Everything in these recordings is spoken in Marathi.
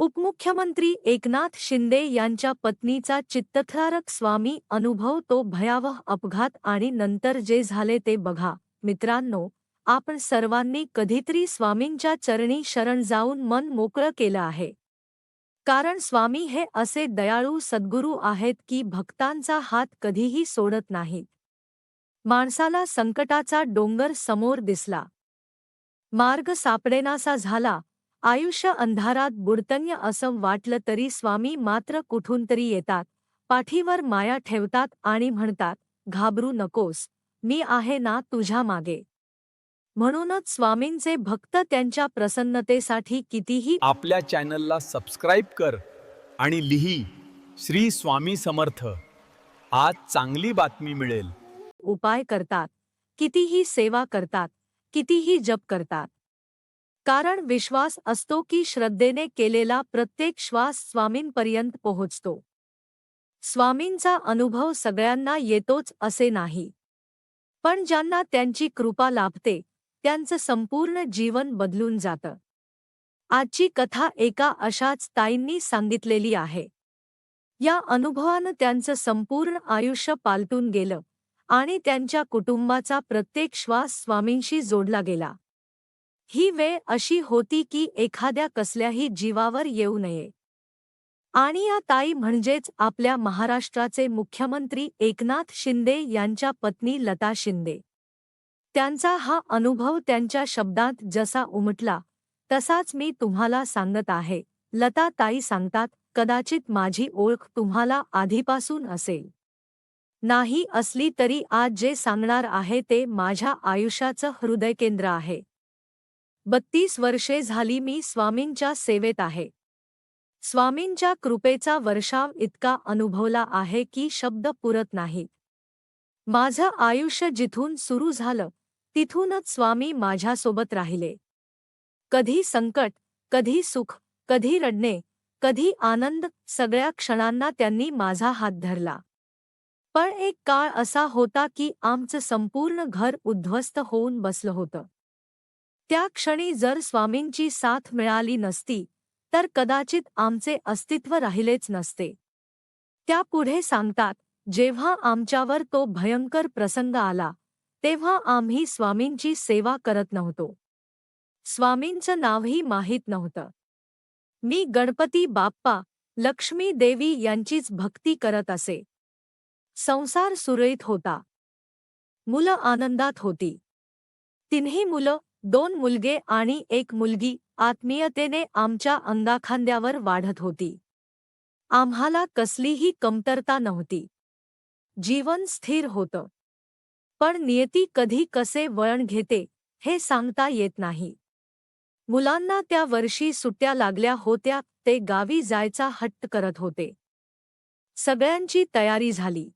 उपमुख्यमंत्री एकनाथ शिंदे यांच्या पत्नीचा चित्तथरारक स्वामी अनुभव तो भयावह अपघात आणि नंतर जे झाले ते बघा. मित्रांनो आपण सर्वांनी कधीतरी स्वामींच्या चरणी शरण जाऊन मन मोकळं केलं आहे. कारण स्वामी हे असे दयाळू सद्गुरू आहेत की भक्तांचा हात कधीही सोडत नाहीत. माणसाला संकटाचा डोंगर समोर दिसला. मार्ग सापडेनासा झाला आयुष्य अंधारात बुडतन्य असं वाटलं तरी स्वामी मात्र कुठून तरी येतात. पाठीवर माया ठेवतात आणि म्हणतात घाबरू नकोस. मी आहे ना तुझ्या मागे. म्हणूनच स्वामींचे भक्त त्यांच्या प्रसन्नतेसाठी कितीही आपल्या चॅनलला सबस्क्राईब कर आणि लिही श्री स्वामी समर्थ. आज चांगली बातमी मिळेल. उपाय करतात. कितीही सेवा करतात. कितीही जप करतात. कारण विश्वास असतो की श्रद्धेने केलेला प्रत्येक श्वास स्वामींपर्यंत पोहोचतो. स्वामींचा अनुभव सगळ्यांना येतोच असे नाही. पण ज्यांना त्यांची कृपा लाभते त्यांचं संपूर्ण जीवन बदलून जातं. आजची कथा एका अशाच ताईंनी सांगितलेली आहे. या अनुभवानं त्यांचं संपूर्ण आयुष्य पालटून गेलं आणि त्यांच्या कुटुंबाचा प्रत्येक श्वास स्वामींशी जोडला गेला. ही वेळ अशी होती की एखाद्या कसल्याही जीवावर येऊ नये. आणि या ताई म्हणजेच आपल्या महाराष्ट्राचे मुख्यमंत्री एकनाथ शिंदे यांच्या पत्नी लता शिंदे. त्यांचा हा अनुभव त्यांच्या शब्दात जसा उमटला तसाच मी तुम्हाला सांगत आहे लता ताई सांगतात कदाचित माझी ओळख तुम्हाला आधीपासून असेल. नाही असली तरी आज जे सांगणार आहे ते माझ्या आयुष्याचं हृदयकेंद्र आहे. बत्तीस वर्षे झाली मी स्वामींच्या सेवेत आहे. स्वामींच्या कृपेचा वर्षाव इतका अनुभवला आहे की शब्द पुरत नाहीत माझं आयुष्य जिथून सुरू झालं तिथूनच स्वामी माझ्यासोबत राहिले. कधी संकट कधी सुख कधी रडणे कधी आनंद सगळ्या क्षणांना त्यांनी माझा हात धरला. पण एक काळ असा होता की आमचं संपूर्ण घर उद्ध्वस्त होऊन बसलं होतं. त्या क्षणी जर स्वामींची साथ मिळाली नसती तर कदाचित आमचे अस्तित्व राहिलेच नसते. त्या पुढे सांगतात जेव्हा आमच्यावर तो भयंकर प्रसंग आला तेव्हा आम्ही स्वामींची सेवा करत नव्हतो. स्वामींचं नावही माहीत नव्हतं. मी गणपती बाप्पा लक्ष्मी देवी यांचीच भक्ती करत असे. संसार सुरळीत होता. मुलं आनंदात होती. तिन्ही मुलं दोन मुलगे आणि एक मुलगी आत्मीयतेने आमच्या अंगाखांद्यावर वाढत होती. आम्हाला कसलीही कमतरता नव्हती. जीवन स्थिर होतं. पण नियती कधी कसे वळण घेते हे सांगता येत नाही. मुलांना त्या वर्षी सुट्ट्या लागल्या होत्या ते गावी जायचा हट्ट करत होते. सगळ्यांची तयारी झाली.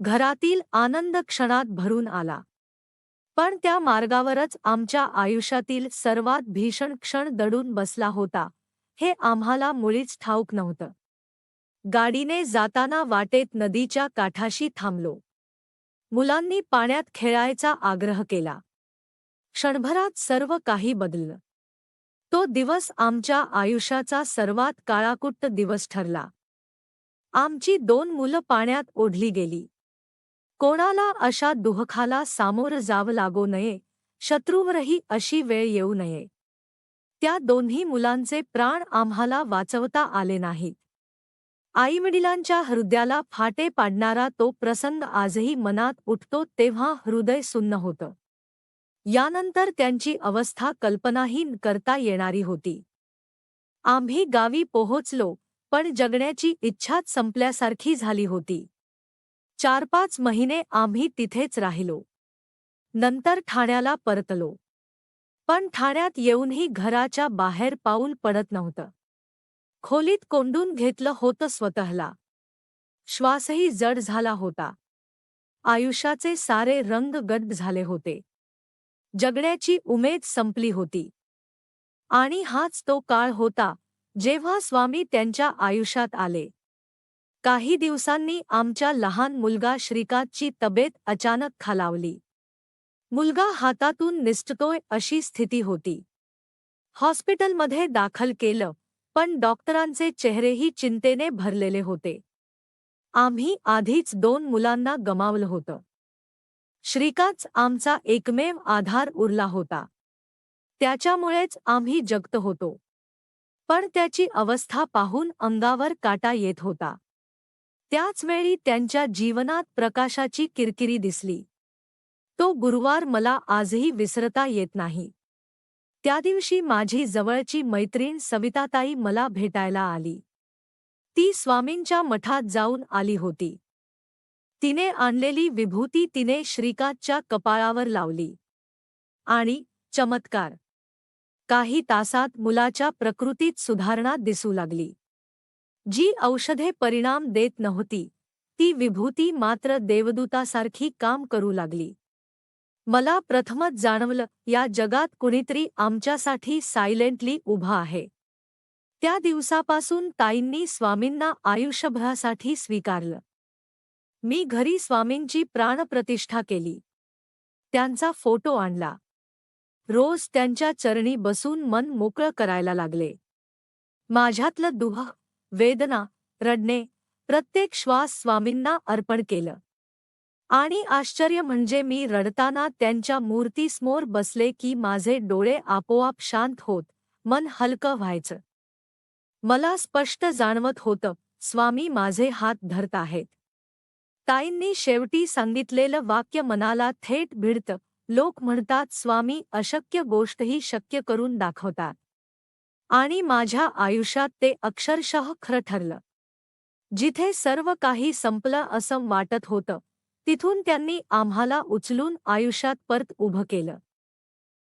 घरातील आनंद क्षणात भरून आला. पण त्या मार्गावरच आमच्या आयुष्यातील सर्वात भीषण क्षण दडून बसला होता. हे आम्हाला मुळीच ठाऊक नव्हतं. गाडीने जाताना वाटेत नदीच्या काठाशी थांबलो. मुलांनी पाण्यात खेळायचा आग्रह केला. क्षणभरात सर्व काही बदललं. तो दिवस आमच्या आयुष्याचा सर्वात काळाकुट्ट दिवस ठरला. आमची दोन मुलं पाण्यात ओढली गेली. कोणाला अशा दुहखाला सामोरं जावं लागू नये शत्रूवरही अशी वेळ येऊ नये. त्या दोन्ही मुलांचे प्राण आम्हाला वाचवता आले नाहीत. आईवडिलांच्या हृदयाला फाटे पाडणारा तो प्रसंग आजही मनात उठतो तेव्हा हृदय सुन्न होतं. यानंतर त्यांची अवस्था कल्पनाही करता येणारी होती. आम्ही गावी पोहोचलो पण जगण्याची इच्छाच संपल्यासारखी झाली होती. चार पाच महिने आम्ही तिथेच राहिलो. नंतर ठाण्याला परतलो. पण ठाण्यात येऊनही घराच्या बाहेर पाऊल पडत नव्हतं. खोलीत कोंडून घेतलं होतं स्वतःला. श्वासही जड झाला होता. आयुष्याचे सारे रंग गड्ड झाले होते. जगण्याची उमेद संपली होती. आणि हाच तो काळ होता जेव्हा स्वामी त्यांच्या आयुष्यात आले. काही दिवसांनी आमच्या लहान मुलगा श्रीकांतची तब्येत अचानक खालावली. मुलगा हातातून निसटतोय अशी स्थिती होती. हॉस्पिटलमध्ये दाखल केलं पण डॉक्टरांचे चेहरेही चिंतेने भरलेले होते. आम्ही आधीच दोन मुलांना गमावलं होतं. श्रीकांत आमचा एकमेव आधार उरला होता. त्याच्यामुळेच आम्ही जगत होतो. पण त्याची अवस्था पाहून अंगावर काटा येत होता. त्याच वेळी त्यांच्या जीवनात प्रकाशाची किरकिरी दिसली. तो गुरुवार मला आजही विसरता येत नाही. त्या दिवशी माझी जवळची मैत्रीण सविताताई मला भेटायला आली. ती स्वामींच्या मठात जाऊन आली होती. तिने आणलेली विभूती तिने श्रीकांतच्या कपाळावर लावली. आणि चमत्कार. काही तासात मुलाच्या प्रकृतीत सुधारणा दिसू लागली. जी औषधे परिणाम देत नव्हती ती विभूती मात्र देवदूतासारखी काम करू लागली. मला प्रथमच जाणवलं या जगात कुणीतरी आमच्यासाठी सायलेंटली उभा आहे. त्या दिवसापासून ताईंनी स्वामींना आयुष्यभरासाठी स्वीकारलं. मी घरी स्वामींची प्राणप्रतिष्ठा केली. त्यांचा फोटो आणला. रोज त्यांच्या चरणी बसून मन मोकळं करायला लागले. माझ्यातलं दुह वेदना रडणे प्रत्येक श्वास स्वामींना अर्पण केलं. आणि आश्चर्य म्हणजे मी रडताना त्यांच्या मूर्तीसमोर बसले की माझे डोळे आपोआप शांत होत मन हलकं व्हायचं. मला स्पष्ट जाणवत होतं स्वामी माझे हात धरत आहेत. ताईंनी शेवटी सांगितलेलं वाक्य मनाला थेट भिडतं लोक म्हणतात स्वामी अशक्य गोष्टही शक्य करून दाखवतात. आणि माझ्या आयुष्यात ते अक्षरशः खरं ठरलं. जिथे सर्व काही संपलं असं वाटत होतं तिथून त्यांनी आम्हाला उचलून आयुष्यात परत उभं केलं.